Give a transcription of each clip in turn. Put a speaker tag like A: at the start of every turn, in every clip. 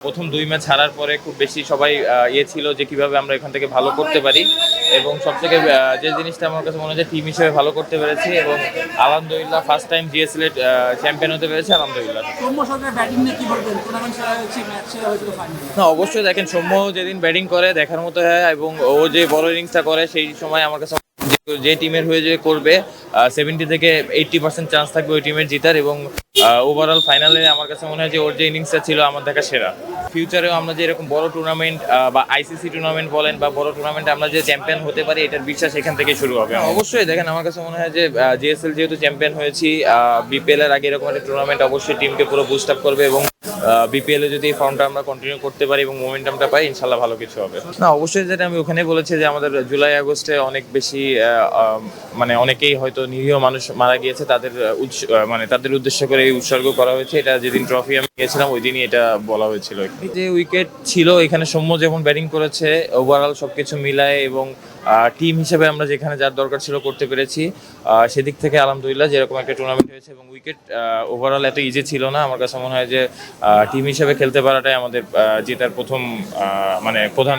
A: প্রথম দুই ম্যাচ হারার পরে খুব বেশি সবাই ইয়ে ছিল যে কীভাবে আমরা এখান থেকে ভালো করতে পারি। এবং সবথেকে যে জিনিসটা আমার কাছে মনে হয় টিম হিসেবে ভালো করতে পেরেছি এবং আলহামদুলিল্লাহ ফার্স্ট টাইম জিএসএল চ্যাম্পিয়ন হতে পেরেছে আলহামদুলিল্লাহ। না অবশ্যই দেখেন সৌম্য যেদিন ব্যাটিং করে দেখার মতো হয় এবং ও যে বড় ইনিংসটা করে সেই সময় আমার কাছে যে টিমের হয়ে যে করবে সেভেন্টি থেকে এইটটি পার্সেন্ট চান্স থাকবে ওই টিমের জিতার এবং ওভারঅল ফাইনালে আমার কাছে মনে হয় যে ওর যে ইনিংসটা ছিল আমার দেখা সেরা। ফিউচারেও আমরা যে এরকম বড় টুর্নামেন্ট বা আইসিসি টুর্নামেন্ট বলেন বা বড় টুর্নামেন্টে আমরা যে চ্যাম্পিয়ন হতে পারি এটার বিশ্বাস এখান থেকে শুরু হবে অবশ্যই দেখেন আমার কাছে মনে হয় যে জিএসএল যেহেতু চ্যাম্পিয়ন হয়েছি বিপিএল এর আগে এরকম একটা টুর্নামেন্ট অবশ্যই টিমকে পুরো বুস্ট আপ করবে এবং বিপিএল এ যদি এই ফর্মটা আমরা কন্টিনিউ করতে পারি এবং মোমেন্টামটা পাই ইনশাল্লাহ ভালো কিছু হবে। না অবশ্যই যেটা আমি ওখানে বলেছি যে আমাদের জুলাই আগস্টে অনেক বেশি মানে অনেকেই হয়তো নিরীহ মানুষ মারা গিয়েছে, তাদের মানে তাদের উদ্দেশ্য করে এই উৎসর্গ করা হয়েছে। এটা যেদিন ট্রফি আমি গিয়েছিলাম, ওই দিনই এটা বলা হয়েছিল যে উইকেট ছিল, এখানে সৌম্য যেমন ব্যাটিং করেছে ওভারঅল সবকিছু মিলায় এবং টিম হিসেবে আমরা যেখানে যার দরকার ছিল করতে পেরেছি। সেদিক থেকে আলহামদুলিল্লাহ যেরকম একটা টুর্নামেন্ট হয়েছে এবং উইকেট ওভারঅল এত ইজি ছিল না। আমার কাছে মনে হয় যে টিম হিসেবে খেলতে পারাটাই আমাদের জেতার প্রথম মানে প্রধান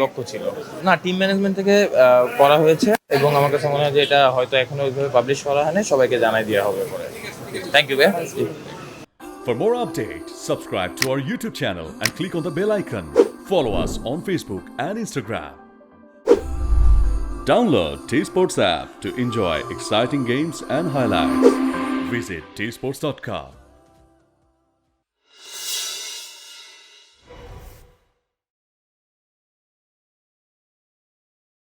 A: লক্ষ্য ছিল। না টিম ম্যানেজমেন্ট থেকে করা হয়েছে। এবং আমার কাছে মনে হয় যে এটা হয়তো এখনও ওইভাবে পাবলিশ করা হয়নি সবাইকে জানাই দেওয়া হবে পরে thank you
B: For more updates, subscribe to our YouTube channel and click on the bell icon. Follow us on Facebook and Instagram. Download T Sports app to enjoy exciting games and highlights. Visit tsports.com.